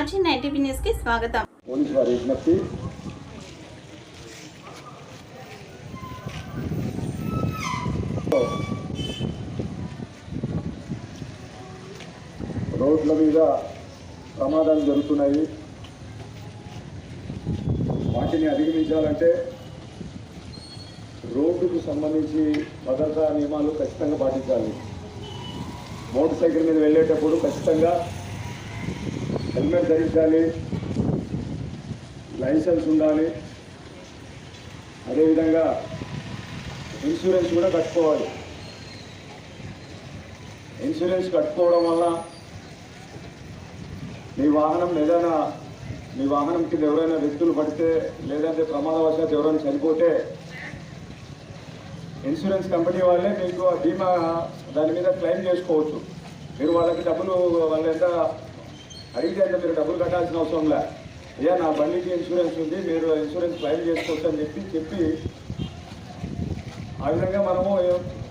RG nine TV న్యూస్కి స్వాగతం. Police వారి విజ్ఞప్తి. రోడ్ల మీద ప్రమాదాలు జరుగుతున్నాయి. వాటిని అధిగమించాలంటే రోడ్డుకు సంబంధించి భద్రతా నియమాలు ఖచ్చితంగా పాటించాలి. మోటార్ సైకిల్ మీద వెళ్ళేటప్పుడు ఖచ్చితంగా హెల్మెట్ ధరించాలి లైసెన్స్ ఉండాలి. అదేవిధంగా ఇన్సూరెన్స్ కూడా కట్టుకోవాలి. ఇన్సూరెన్స్ కట్టుకోవడం వల్ల మీ వాహనం ఏదైనా మీ వాహనం కింద ఎవరైనా వ్యక్తులు పడితే లేదంటే ప్రమాదవశాత్తు ఎవరైనా చనిపోతే ఇన్సూరెన్స్ కంపెనీ వాళ్ళే మీకు బీమా దాని మీద క్లెయిమ్ చేసుకోవచ్చు. మీరు వాళ్ళకి డబ్బులు వాళ్ళ ఎంత అడిగితే అంటే మీరు డబ్బులు కట్టాల్సిన అవసరం లే. అయ్యా నా బండికి ఇన్సూరెన్స్ ఉంది మీరు ఇన్సూరెన్స్ క్లెయిమ్ చేసుకోవచ్చు అని చెప్పి చెప్పి ఆ విధంగా మనము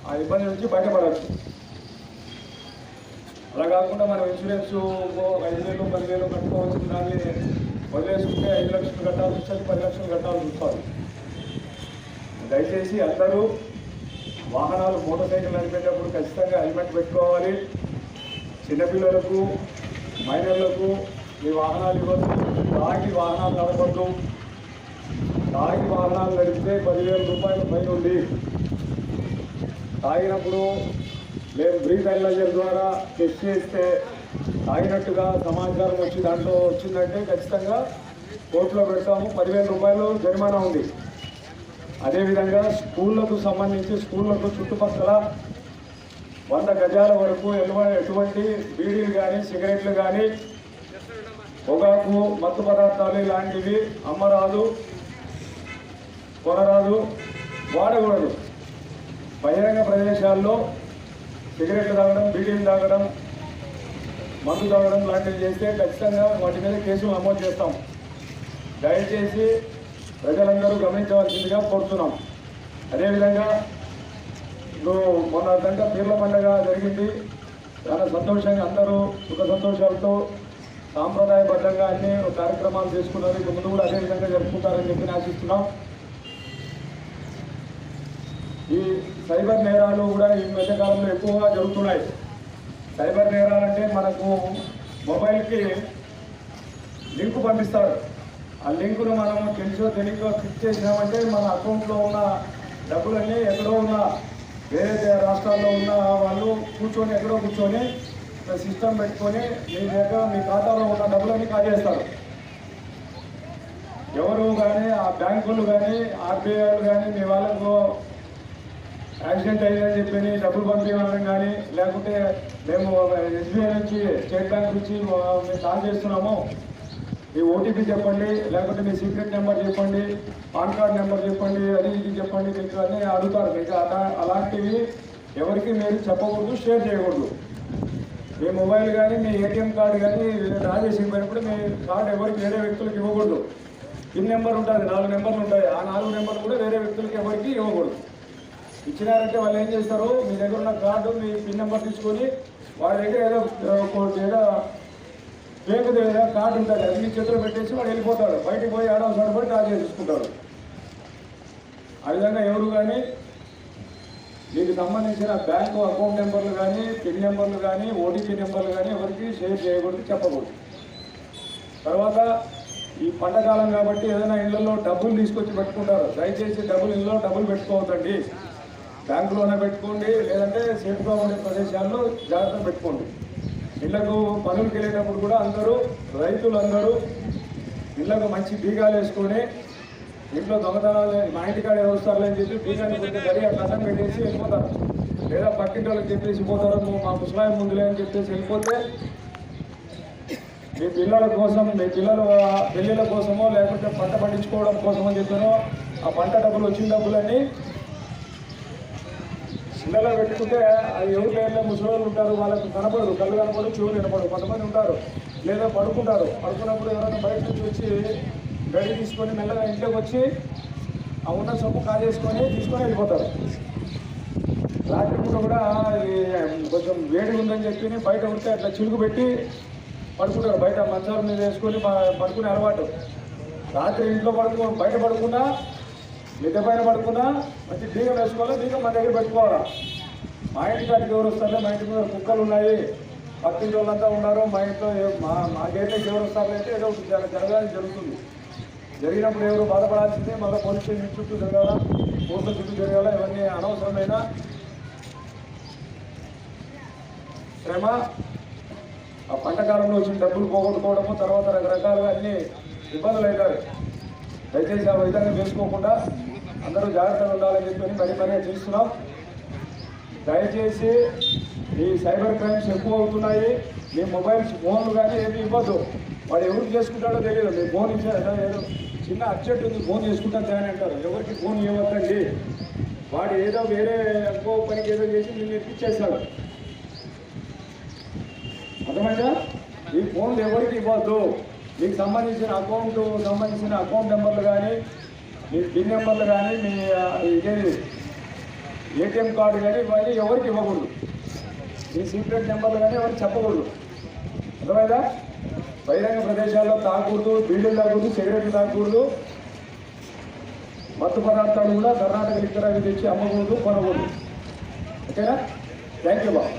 ఆ ఇబ్బంది నుంచి బయటపడవచ్చు అలా కాకుండా మనం ఇన్సూరెన్స్ ఐదు వేలు పది వేలు కట్టుకోవాల్సిన దాన్ని వదిలేసుకుంటే ఐదు లక్షలు కట్టాల్సి వస్తుంది పది లక్షలు కట్టాల్సి వస్తుంది. దయచేసి అందరూ వాహనాలు మోటార్ సైకిల్ నడిపేటప్పుడు ఖచ్చితంగా హెల్మెట్ పెట్టుకోవాలి. చిన్నపిల్లలకు మైనర్లకు మీ వాహనాలు ఇవ్వద్దు. తాగి వాహనాలు నడపద్దు. తాగి వాహనాలు నడిపితే పదివేల రూపాయల పై ఉంది తాగినప్పుడు మేము బ్రీత్ ద్వారా టెస్ట్ చేస్తే తాగినట్టుగా సమాచారం వచ్చి దాంట్లో వచ్చిందంటే ఖచ్చితంగా కోర్టులో పెడతాము. పదివేల రూపాయలు జరిమానా ఉంది. అదేవిధంగా స్కూళ్ళకు సంబంధించి స్కూళ్ళకు చుట్టుపక్కల వంద గజాల వరకు ఎటువంటి బీడీలు కానీ సిగరెట్లు కానీ పొగాకు మత్తు పదార్థాలు ఇలాంటివి అమ్మరాదు కొనరాదు వాడకూడదు. బహిరంగ ప్రదేశాల్లో సిగరెట్లు తాగడం బీడీలు తాగడం మందు తాగడం లాంటివి చేస్తే ఖచ్చితంగా వాటి మీద కేసులు నమోదు చేస్తాం. దయచేసి ప్రజలందరూ గమనించవలసిందిగా కోరుతున్నాం. అదేవిధంగా ఇప్పుడు మొన్న గంట పీర్ల పండుగ జరిగింది. చాలా సంతోషంగా అందరూ సుఖ సంతోషాలతో సాంప్రదాయబద్ధంగా అన్ని కార్యక్రమాలు చేసుకున్నారు. ఇక ముందు కూడా అదే విధంగా జరుపుకుంటారని చెప్పి ఆశిస్తున్నాం. ఈ సైబర్ నేరాలు కూడా ఈ మధ్యకాలంలో ఎక్కువగా జరుగుతున్నాయి. సైబర్ నేరాలంటే మనకు మొబైల్కి లింక్ పంపిస్తారు. ఆ లింకును మనం తెలుసో తెలియకో క్లిక్ చేసినామంటే మన అకౌంట్లో ఉన్న డబ్బులన్నీ ఎక్కడో ఉన్న వేరే రాష్ట్రాల్లో ఉన్న వాళ్ళు కూర్చొని ఎక్కడో కూర్చొని సిస్టమ్ పెట్టుకొని మీ దగ్గర మీ ఖాతాలో ఉన్న డబ్బులన్నీ కాజేస్తారు ఎవరు కానీ ఆ బ్యాంకులు కానీ ఆర్బీఐలు కానీ మీ వాళ్ళకు యాక్సిడెంట్ అయిందని చెప్పి డబ్బులు పంపించడం కానీ లేకుంటే మేము ఎస్బీఐ నుంచి స్టేట్ బ్యాంక్ నుంచి మేము కాల్ చేస్తున్నాము. మీ ఓటీపీ చెప్పండి లేకపోతే మీ సీక్రెట్ నెంబర్ చెప్పండి పాన్ కార్డ్ నెంబర్ చెప్పండి అది ఇది చెప్పండి మీకు అన్నీ అడుగుతారు. మీకు అలా అలాంటివి ఎవరికి మీరు చెప్పకూడదు షేర్ చేయకూడదు. మీ మొబైల్ కానీ మీ ఏటీఎం కార్డు కానీ డ్రా చేసిపోయినప్పుడు మీ కార్డు ఎవరికి వేరే వ్యక్తులకు ఇవ్వకూడదు. పిన్ నెంబర్ ఉంటుంది నాలుగు నెంబర్లు ఉంటాయి. ఆ నాలుగు నెంబర్లు కూడా వేరే వ్యక్తులకి ఎవరికి ఇవ్వకూడదు. ఇచ్చినారంటే వాళ్ళు ఏం చేస్తారు? మీ దగ్గర ఉన్న కార్డు మీ పిన్ నెంబర్ తీసుకొని వాళ్ళ దగ్గర ఏదో ఏదో ఫేక్ కార్డు ఉంటుంది అది మీ చేతిలో పెట్టేసి వాడు వెళ్ళిపోతాడు. బయటికి పోయి ఆడవ సడబడి డ్రా చేసుకుంటాడు ఆ విధంగా ఎవరు కానీ మీకు సంబంధించిన బ్యాంకు అకౌంట్ నెంబర్లు కానీ పిన్ నెంబర్లు కానీ ఓటీపీ నెంబర్లు కానీ ఎవరికి షేర్ చేయకూడదు చెప్పకూడదు. తర్వాత ఈ పంటకాలం కాబట్టి ఏదైనా ఇళ్ళలో డబ్బులు తీసుకొచ్చి పెట్టుకుంటారు. దయచేసి డబ్బులు ఇళ్ళలో డబ్బులు పెట్టుకోవద్దండి. బ్యాంకులోనే పెట్టుకోండి లేదంటే సేఫ్గా ఉండే ప్రదేశాల్లో జాగ్రత్త పెట్టుకోండి. ఇళ్ళకు పనులకు వెళ్ళేటప్పుడు కూడా అందరూ రైతులందరూ ఇళ్ళకు మంచి బీగాలు వేసుకొని ఇంట్లో దొంగతనాలు మా ఇంటికాడ ఎవరు వస్తారులే అని చెప్పి బీగాన్ని కొంచెం గడియ కథం పెట్టేసి వెళ్ళిపోతారు. లేదా పక్కింటి వాళ్ళకి చెప్పేసి పోతారు మా ముసలాయి ముందులే అని చెప్పేసి వెళ్ళిపోతే మీ పిల్లల కోసం మీ పిల్లల పెళ్ళిళ్ళ కోసమో లేకుంటే పంట పండించుకోవడం కోసమో చెప్పానో ఆ పంట డబ్బులు వచ్చిన డబ్బులన్నీ ఇళ్ళలో పెట్టుకుంటే ఎవరు ఎవరి పేర్లో ముసలి ఉంటారు వాళ్ళకు కనపడదు కళ్ళు కనపడదు చెవులు వినపడదు కొంతమంది ఉంటారు. లేదా పడుకుంటారు. పడుకున్నప్పుడు ఎవరైనా బయట నుంచి వచ్చి గడి తీసుకొని మెల్లగా ఇంట్లోకి వచ్చి ఆ ఉన్న సొమ్ము కాజేసుకొని తీసుకొని వెళ్ళిపోతారు. రాత్రిపూట కూడా కొంచెం వేడి ఉందని చెప్పి బయట ఉంటే అట్లా చిలుకు పెట్టి పడుకుంటారు. బయట మంచాల మీద వేసుకొని పడుకునే అలవాటు. రాత్రి ఇంట్లో పడుకో బయట పడుకున్నా మిద్దె పైన పడుకున్నా మంచి బీగం వేసుకోవాలి బీగం మన దగ్గర పెట్టుకోవాలా? మా ఇంటి కాడికి ఎవరు వస్తారు మా ఇంటి మీద కుక్కలు ఉన్నాయి. పక్కింటి వాళ్ళంతా ఉన్నారు. మా ఇంట్లో మా మా గేట్లోకి ఎవరు వస్తారు అంటే ఏదో ఒకటి జర- జరగాలని జరుగుతుంది. జరిగినప్పుడు ఎవరు బాధపడాల్సిందే మళ్ళీ పోలీస్ స్టేషన్ చుట్టూ జరగాల కోర్టుల చుట్టూ జరగాల ఇవన్నీ అనవసరమైన? శ్రమ? ఆ పంట కాలంలో వచ్చిన డబ్బులు పోగొట్టుకోవడము తర్వాత రకరకాలుగా అన్ని ఇబ్బందులు అవుతారు దయచేసి ఆ విధంగా చేసుకోకుండా అందరూ జాగ్రత్తగా ఉండాలని చెప్పి మరీ మరీ చేస్తున్నాం. దయచేసి ఈ సైబర్ క్రైమ్స్ ఎక్కువ అవుతున్నాయి. మీ మొబైల్స్ ఫోన్లు కానీ ఏమి ఇవ్వద్దు. వాడు ఎవరికి చేసుకుంటాడో తెలియదు. మీ ఫోన్ ఇచ్చారు ఏదో చిన్న అప్సెట్ ఉంది. ఫోన్ చేసుకుంటా అని అంటారు. ఎవరికి ఫోన్ ఇవ్వద్దండి. వాడు ఏదో వేరే ఎక్కువ పనికి ఏదో చేసి నిన్ను ఎక్కిచ్చేస్తాడు అర్థమైందా? ఈ ఫోన్లు ఎవరికి ఇవ్వద్దు? మీకు సంబంధించిన అకౌంట్ సంబంధించిన అకౌంట్ నెంబర్లు కానీ మీ పిన్ నెంబర్లు కానీ మీ ఇదేది ఏటీఎం కార్డు కానీ ఇవన్నీ ఎవరికి ఇవ్వకూడదు. మీ సీక్రెట్ నెంబర్లు కానీ ఎవరికి చెప్పకూడదు. అర్థమైందా? బహిరంగ ప్రదేశాల్లో తాగకూడదు బీడీలు తాగకూడదు సిగరెట్లు తాగకూడదు మత్తు పదార్థాలు కూడా కర్ణాటక లిక్కర్ తెచ్చి అమ్మకూడదు కొనకూడదు. ఓకేనా? Thank you Babu.